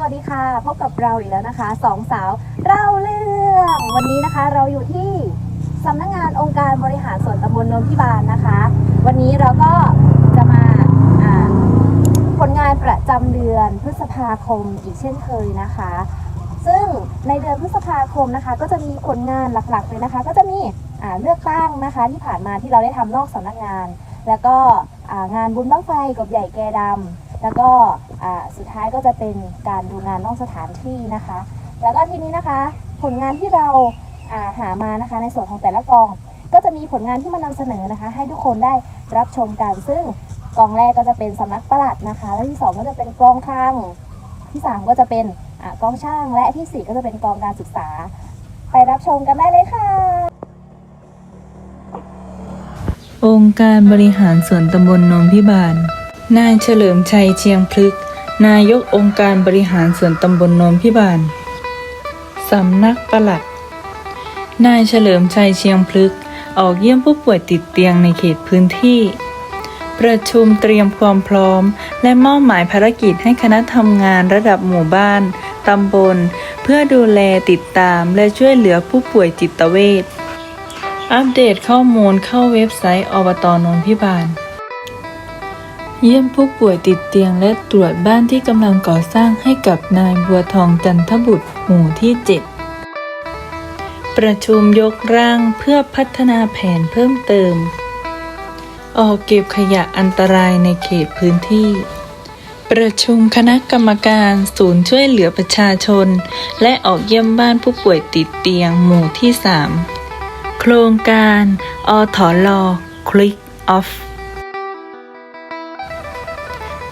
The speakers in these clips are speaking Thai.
สวัสดีค่ะ พบกับเราอีกแล้วนะคะสองสาวเล่าเรื่องวันนี้นะคะเราอยู่ที่สำนักงานองค์การบริหารส่วนตำบลโนนพิบาลนะคะ วันนี้เราก็จะมาผลงานประจำเดือนพฤษภาคมอีกเช่นเคยนะคะ ซึ่งในเดือนพฤษภาคมนะคะ ก็จะมีผลงานหลักๆเลยนะคะ ก็จะมีเลือกตั้งนะคะที่ผ่านมาที่เราได้ทำนอกสำนักงาน แล้วก็งานบุญบั้งไฟกบใหญ่แกดำ แล้วก็สุดท้ายก็จะเป็นการดูงานนอกสถานที่นะคะ แล้วก็ทีนี้นะคะผลงานที่เราาหามานะคะในส่วนของแต่ละกอง ก็จะมีผลงานที่มานำเสนอนะคะ ให้ทุกคนได้รับชมกัน ซึ่งกองแรกก็จะเป็นสำนักปลัดนะคะ และที่สองก็จะเป็นกองคลังที่สามก็จะเป็นอกองช่าง และที่สี่ก็จะเป็นกองการศึกษา ไปรับชมกันได้เลยค่ะ องค์การบริหารส่วนตำบลนนพิบาล นายเฉลิมชัยเชียงพลึก นายกองค์การบริหารส่วนตำบลโนนพิบาล สำนักปลัด นายเฉลิมชัยเชียงพลึก ออกเยี่ยมผู้ป่วยติดเตียงในเขตพื้นที่ ประชุมเตรียมความพร้อม และมอบหมายภารกิจให้คณะทำงานระดับหมู่บ้าน ตำบล เพื่อดูแลติดตามและช่วยเหลือผู้ป่วยจิตเวชอัปเดตข้อมูลเข้าเว็บไซต์อบตนนพิบาล เยี่ยมผู้ป่วยติดเตียงและตรวจบ้านที่กำลังก่อสร้างให้กับนายบัวทองจันทบุตรหมู่ที่ 7 ประชุมยกร่างเพื่อพัฒนาแผนเพิ่มเติม ออกเก็บขยะอันตรายในเขตพื้นที่ ประชุมคณะกรรมการศูนย์ช่วยเหลือประชาชน และออกเยี่ยมบ้านผู้ป่วยติดเตียงหมู่ที่ 3 โครงการอถอลอคลิกออฟ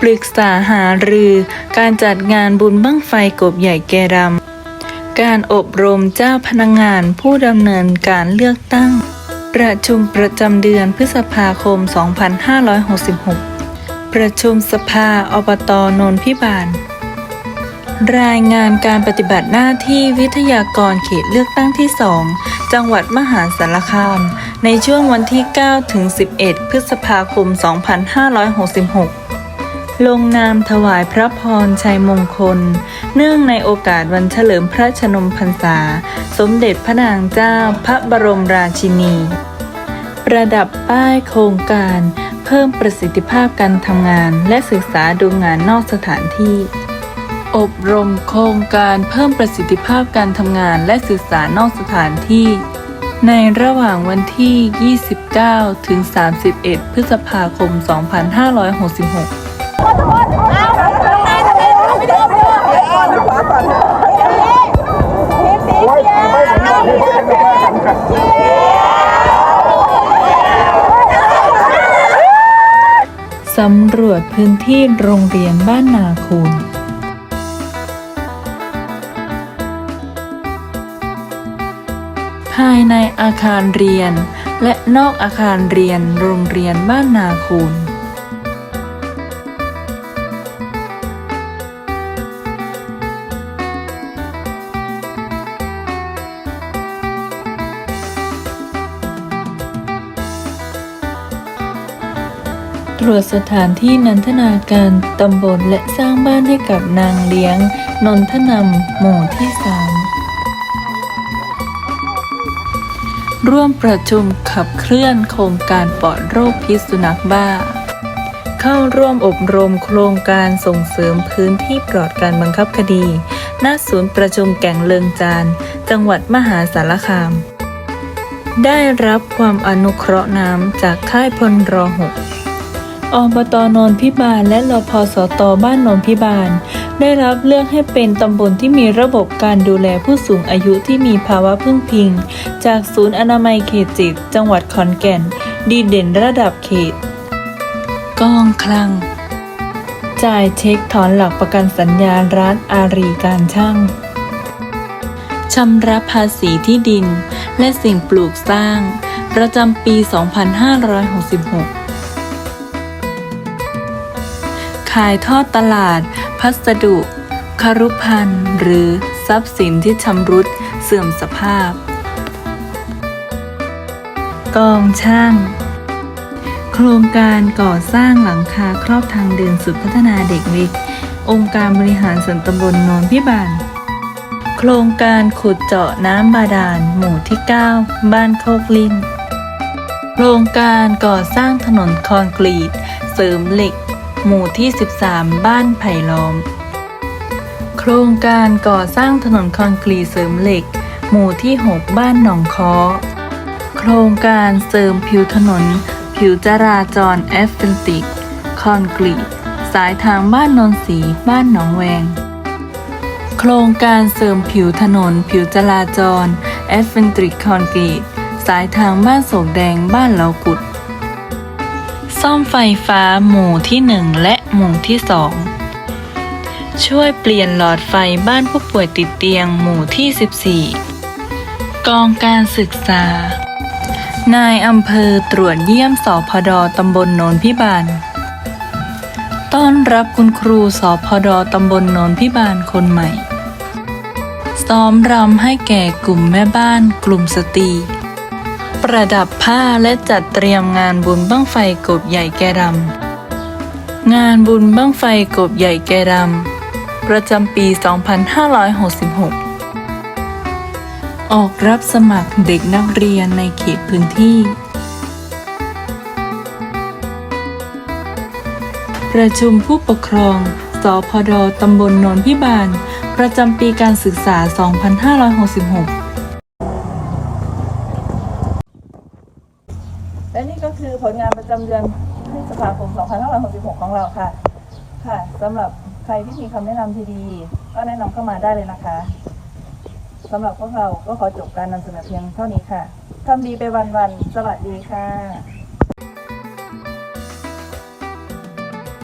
ปรึกษาหารือการจัดงานบุญบั้งไฟกบใหญ่แกรำการอบรมเจ้าพนักงานผู้ดำเนินการเลือกตั้ง ประชุมประจำเดือนพฤษภาคม 2566 ประชุมสภาอบตนนพิบาล รายงานการปฏิบัติหน้าที่วิทยากรเขตเลือกตั้งที่ 2 จังหวัดมหาสารคาม ในช่วงวันที่ 9 ถึง 11 พฤษภาคม 2566 ลงนามถวายพระพรชัยมงคล เนื่องในโอกาสวันเฉลิมพระชนมพรรษา สมเด็จพระนางเจ้าพระบรมราชินี ประดับป้ายโครงการ เพิ่มประสิทธิภาพการทำงาน และศึกษาดูงานนอกสถานที่อบรมโครงการเพิ่มประสิทธิภาพการทำงานและศึกษานอกสถานที่ ในระหว่างวันที่ 29 ถึง 31 พฤษภาคม 2566ำรวจพื้นที่โรงเรียนบ้านนาคูนภายในอาคารเรียน และนอกอาคารเรียนโรงเรียนบ้านนาคูน รวจสถานที่นันทนาการตำบลและสร้างบ้านให้กับนางเลี้ยง นนทนำหมู่ที่สามร่วมประชุมขับเคลื่อนโครงการปลอดโรคพิษสุนัขบ้า เข้าร่วมอบรมโครงการส่งเสริมพื้นที่ปลอดการบังคับคดี ณ ศูนย์ประชุมแก่งเลิงจาน จังหวัดมหาสารคาม ได้รับความอนุเคราะห์น้ำจากค่ายพลรอหก อบตนนพิบาล และรพสตบ้านนนพิบาล ได้รับเลือกให้เป็นตำบลที่มีระบบการดูแลผู้สูงอายุที่มีภาวะพึ่งพิง จากศูนย์อนามัยเขตจิต จังหวัดขอนแก่น ดีเด่นระดับเขตกองคลัง จ่ายเช็คถอนหลักประกันสัญญาร้านอารีการช่างชำระภาษีที่ดิน และสิ่งปลูกสร้าง ประจำปี 2566 ขายทอดตลาด พัสดุคารุพันธ์หรือทรัพย์สินที่ชำรุดเสื่อมสภาพ กองช่าง โครงการก่อสร้างหลังคาครอบทางเดินสุดพัฒนาเด็กเล็ก องค์การบริหารส่วนตำบลนนพิบาล โครงการขุดเจาะน้ำบาดาล หมู่ที่ 9 บ้านโคกลินโครงการก่อสร้างถนนคอนกรีต เสริมเหล็ก หมู่ที่ 13 บ้านไผ่ล้อม โครงการก่อสร้างถนนคอนกรีตเสริมเหล็ก หมู่ที่ 6 บ้านหนองคอโครงการเสริมผิวถนน ผิวจราจรแอสฟัลติก คอนกรีต สายทางบ้านนนสี บ้านหนองแวง โครงการเสริมผิวถนน ผิวจราจรแอสฟัลติกคอนกรีต สายทางบ้านโศกแดง บ้านเหลากุด ซ่อมไฟฟ้าหมู่ที่ 1 และหมู่ที่ 2 ช่วยเปลี่ยนหลอดไฟบ้านผู้ป่วยติดเตียงหมู่ที่ 14 กองการศึกษา นายอำเภอตรวจเยี่ยมสพดตำบลโนนพิบาล ต้อนรับคุณครูสพดตำบลโนนพิบาลคนใหม่ ซ้อมรำให้แก่กลุ่มแม่บ้านกลุ่มสตรี ประดับผ้าและจัดเตรียมงานบุญบั้งไฟกบใหญ่แก่ดำงานบุญบั้งไฟกบใหญ่แก่ดำประจำปี 2566 ออกรับสมัครเด็กนักเรียนในเขตพื้นที่ ประชุมผู้ปกครอง สพดตำบลนนพิบาล ประจำปีการศึกษา 2566 และนี่ก็คือผลงาน ประจำเดือนพฤษภาคม 2566 ของเราค่ะ ค่ะสำหรับใครที่มีคำแนะนำที่ดี ก็แนะนำเข้ามาได้เลยนะคะสำหรับพวกเราก็ขอจบการนำเสนอเพียงเท่านี้ค่ะทำดีไปวันๆสวัสดีค่ะ